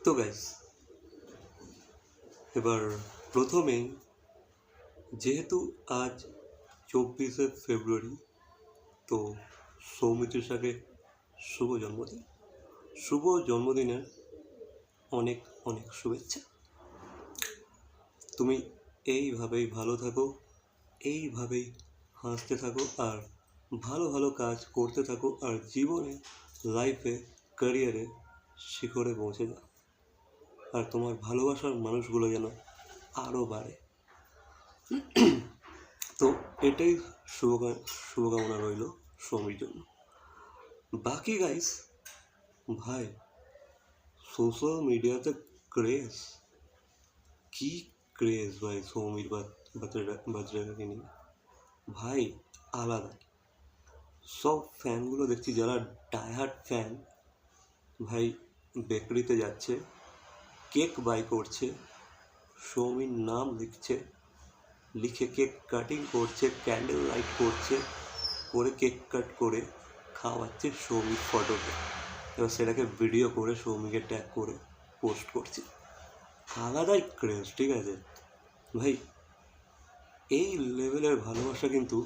তো গাইস এবার প্রথমেই যেহেতু আজ চব্বিশে ফেব্রুয়ারি, তো সৌমিত্রিষাকে শুভ জন্মদিন। শুভ জন্মদিনের অনেক অনেক শুভেচ্ছা। তুমি এইভাবেই ভালো থাকো, এইভাবেই হাসতে থাকো আর ভালো ভালো কাজ করতে থাকো আর জীবনে লাইফে ক্যারিয়ারে শিখরে পৌঁছে যাও। আর তোমার ভালোবাসার মানুষগুলো যেন আরও বাড়ে। তো এটাই শুভকা, শুভকামনা রইল সৌমির জন্য। বাকি গাইস ভাই সোশ্যাল মিডিয়াতে ক্রেজ কি ক্রেজ ভাই সৌমির বাচ্চাটাকে নিয়ে। ভাই, আলাদা। সব ফ্যানগুলো দেখছি যারা ডায়ার্ড ফ্যান ভাই বেকারিতে যাচ্ছে। কেক বাই করছে সৌমির নাম লিখছে, লিখে কেক কাটিং করছে, ক্যান্ডেল লাইট করছে, করে কেক কাট করে খাওয়াচ্ছে সৌমির ফটোকে। এবার সেটাকে ভিডিও করে সৌমিকে ট্যাগ করে পোস্ট করছে। আলাদাই ক্রেজ ঠিক আছে? ভাই, এই লেভেলের ভালোবাসা কিন্তু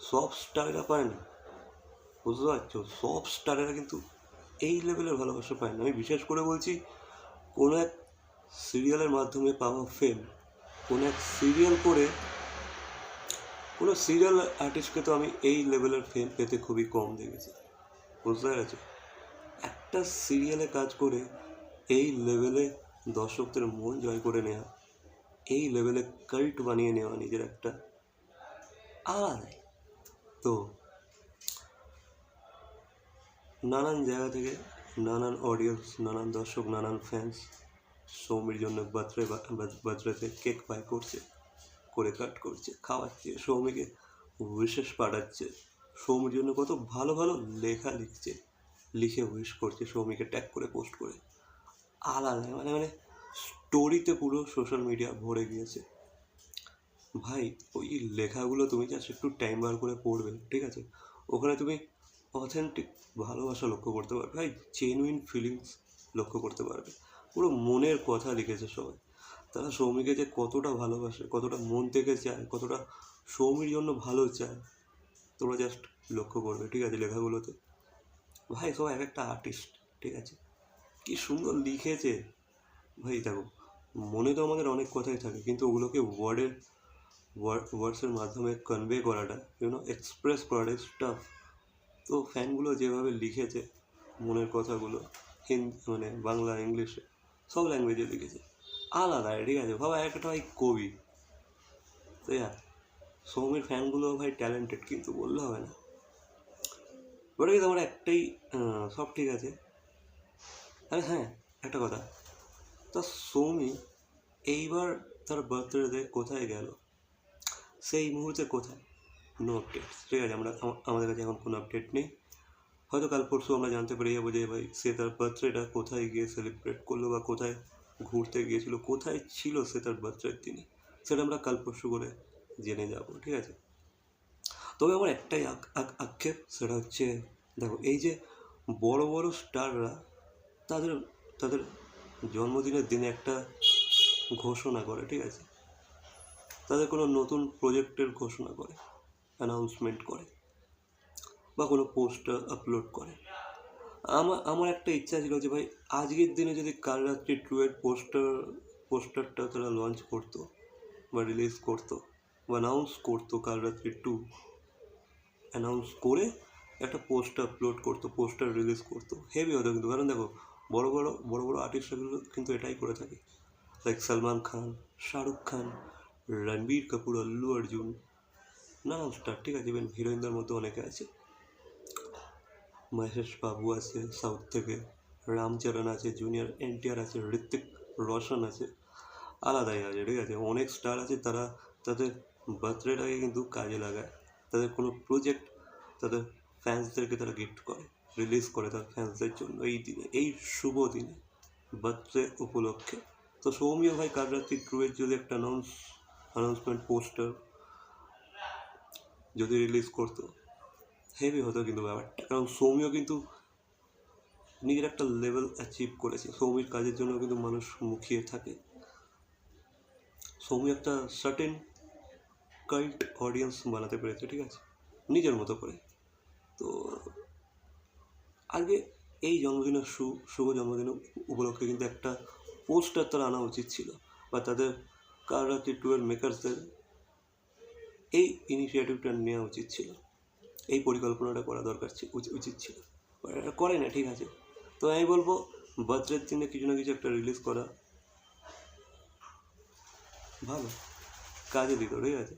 সব স্টারেরা পায় না। বুঝতে পারছ? সব স্টারেরা কিন্তু এই লেভেলের ভালোবাসা পায় না। আমি বিশেষ করে বলছি কোনো এক সিরিয়ালের মাধ্যমে পাওয়া ফেম কোনো এক সিরিয়াল করে, কোনো সিরিয়াল আর্টিস্টকে তো আমি এই লেভেলের ফেম পেতে খুবই কম দেখেছি। বুঝতে পেরেছ? একটা সিরিয়ালে কাজ করে এই লেভেলে দর্শকদের মন জয় করে নেওয়া এই লেভেলে কাল্ট বানিয়ে নেওয়া নিজের একটা আলাদাই তো, নানান জায়গা থেকে নানান অডিয়েন্স নানান দর্শক, নানান ফ্যান্স সৌমির জন্য বার্থডে বার্থডেতে কেক বাই করছে, করে কাট করছে, খাওয়াচ্ছে, সৌমিকে উইশেষ পাঠাচ্ছে। সৌমির জন্য কত ভালো ভালো লেখা লিখছে, লিখে উইশ করছে, সৌমিকে ট্যাগ করে পোস্ট করে। আলাদা মানে মানে স্টোরিতে পুরো সোশ্যাল মিডিয়া ভরে গিয়েছে। ভাই, ওই লেখাগুলো তুমি জাস্ট একটু টাইম বার করে পড়বে, ঠিক আছে? ওখানে তুমি অথেন্টিক ভালোবাসা লক্ষ্য করতে পারবে। ভাই জেনুইন ফিলিংস লক্ষ্য করতে পারবে। পুরো মনের কথা লিখেছে সবাই। তারা সৌমিকে যে কতটা ভালোবাসে, কতটা মন থেকে চায়, কতটা সৌমির জন্য ভালো চায়, তোমরা জাস্ট লক্ষ্য করবে, ঠিক আছে, লেখাগুলোতে। ভাই, সবাই এক একটা আর্টিস্ট ঠিক আছে? কি সুন্দর লিখেছে। ভাই, দেখো, মনে তো আমাদের অনেক কথাই থাকে, কিন্তু ওগুলোকে ওয়ার্ডের ওয়ার্ডসের মাধ্যমে কনভে করাটা ইউনো এক্সপ্রেস করাটা টাফ তো ফ্যানগুলো যেভাবে লিখেছে, মনের কথাগুলো হিন্দি মানে বাংলা, ইংলিশে, সব ল্যাঙ্গুয়েজে লিখেছে। আলাদা, ঠিক আছে? ভাবা একটা ভাই কবি। তো হ্যাঁ সৌমির ফ্যানগুলো ভাই ট্যালেন্টেড কিন্তু বললে হবে না। ওটা কিন্তু আমার একটাই সব ঠিক আছে? আরে হ্যাঁ একটা কথা। তা সৌমি এইবার তার বার্থডেতে কোথায় গেল? সেই মুহূর্তে কোথায়? নো আপডেট ঠিক আছে, আমরা আমাদের কাছে এখন কোনো আপডেট নেই। হয়তো কাল পরশু আমরা জানতে পেরে যাব যে ভাই সে তার বার্থডেটা কোথায় গিয়ে সেলিব্রেট করল বা কোথায় ঘুরতে গিয়েছিল, কোথায় ছিল সে তার বার্থডের দিনে? সেটা আমরা কাল পরশু করে জেনে যাব, ঠিক আছে? তবে আমার একটাই আক- আক- আক্ষেপ, সেটা হচ্ছে, দেখো, এই যে বড় বড় স্টাররা, তাদের তাদের জন্মদিনের দিনে একটা ঘোষণা করে, ঠিক আছে? তাদের কোনো নতুন প্রজেক্টের ঘোষণা করে। অ্যানাউন্সমেন্ট করে বা কোনো পোস্টার আপলোড করে। আমার আমার একটা ইচ্ছা ছিল যে ভাই, আজকের দিনে যদি কাল রাত্রি টু এর পোস্টার পোস্টারটা তারা লঞ্চ করতো বা রিলিজ করতো বা অ্যানাউন্স করতো কাল রাত্রি টু অ্যানাউন্স করে একটা পোস্টার আপলোড করতো পোস্টার রিলিজ করতো হেভি হতো কিন্তু। কারণ দেখো, বড় বড় বড় বড় আর্টিস্টগুলো কিন্তু এটাই করে থাকে। লাইক সালমান খান শাহরুখ খান রণবীর কাপুর আল্লু অর্জুন নানান স্টার ঠিক আছে ইভেন হিরোইনদের মধ্যে অনেকে আছে। মহেশ বাবু আছে সাউথ থেকে রামচরণ আছে জুনিয়র এনটিআর আছে ঋত্বিক রোশন আছে, আলাদাই আছে, ঠিক আছে। অনেক স্টার আছে, তারা তাদের বার্থডেটাকে কিন্তু কাজে লাগায়। তাদের কোনো প্রজেক্ট তাদের ফ্যান্সদেরকে তারা গিফট করে রিলিজ করে তার ফ্যান্সদের জন্য এই দিনে, এই শুভ দিনে, বার্থডে উপলক্ষে। তো সৌমিও ভাই কাল রাত্রি ট্রুয়ের যদি একটা অ্যানাউন্স অ্যানাউন্সমেন্ট পোস্টার যদি রিলিজ করতো। হেভি হতো কিন্তু ব্যাপারটা। কারণ সৌমিও কিন্তু নিজের একটা লেভেল অ্যাচিভ করেছে। সৌমির কাজের জন্য কিন্তু মানুষ মুখিয়ে থাকে। সৌমি একটা সার্টেন কাল্ট অডিয়েন্স বানাতে পেরেছে, ঠিক আছে? নিজের মতো করে। তো আগে এই জন্মদিনের শু, শুভ জন্মদিন উপলক্ষে কিন্তু একটা পোস্টার তারা আনা উচিত ছিল। বা তাদের কারাতি টুয়ের মেকার্সদের এই ইনিশিয়েটিভটা নেওয়া উচিত ছিল। এই পরিকল্পনাটা করা দরকার উচিত ছিল। এটা করে না, ঠিক আছে। তো আমি বলব বার্থডের দিনে কিছু না কিছু একটা রিলিজ করা। ভালো। কাজে দিত, ঠিক আছে।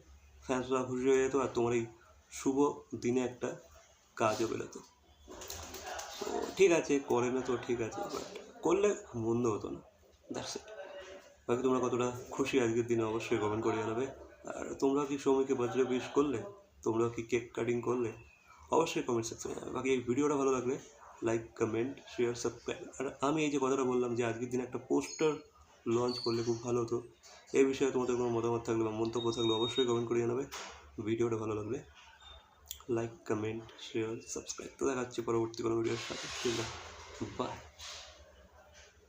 ফ্যান্সরা খুশি হয়ে যেত আর তোমার এই শুভ দিনে একটা কাজও বেরোতো ঠিক আছে, করে না তো ঠিক আছে বাট করলে মন্দ হতো না। দ্যাটস ইট বাকি তোমরা কতটা খুশি আজকের দিনে অবশ্যই কমেন্ট করে জানাবে। আর তোমরা কি সৌমিকে বার্থডে উইশ করলে? তোমরা কি কেক কাটিং করলে? অবশ্যই কমেন্ট সেকশনে বাকি এই ভিডিওটা ভালো লাগলে লাইক কমেন্ট শেয়ার সাবস্ক্রাইব আর আমি এই যে কথাটা বললাম যে আজকের দিনে একটা পোস্টার লঞ্চ করলে খুব ভালো হতো এই বিষয়ে তোমাদের কোনো মতামত থাকলে বা মন্তব্য থাকলে অবশ্যই কমেন্ট করে জানাবে। ভিডিওটা ভালো লাগলে লাইক কমেন্ট শেয়ার সাবস্ক্রাইব তো দেখা হচ্ছে পরবর্তী কোনো ভিডিওর সাথে। বাই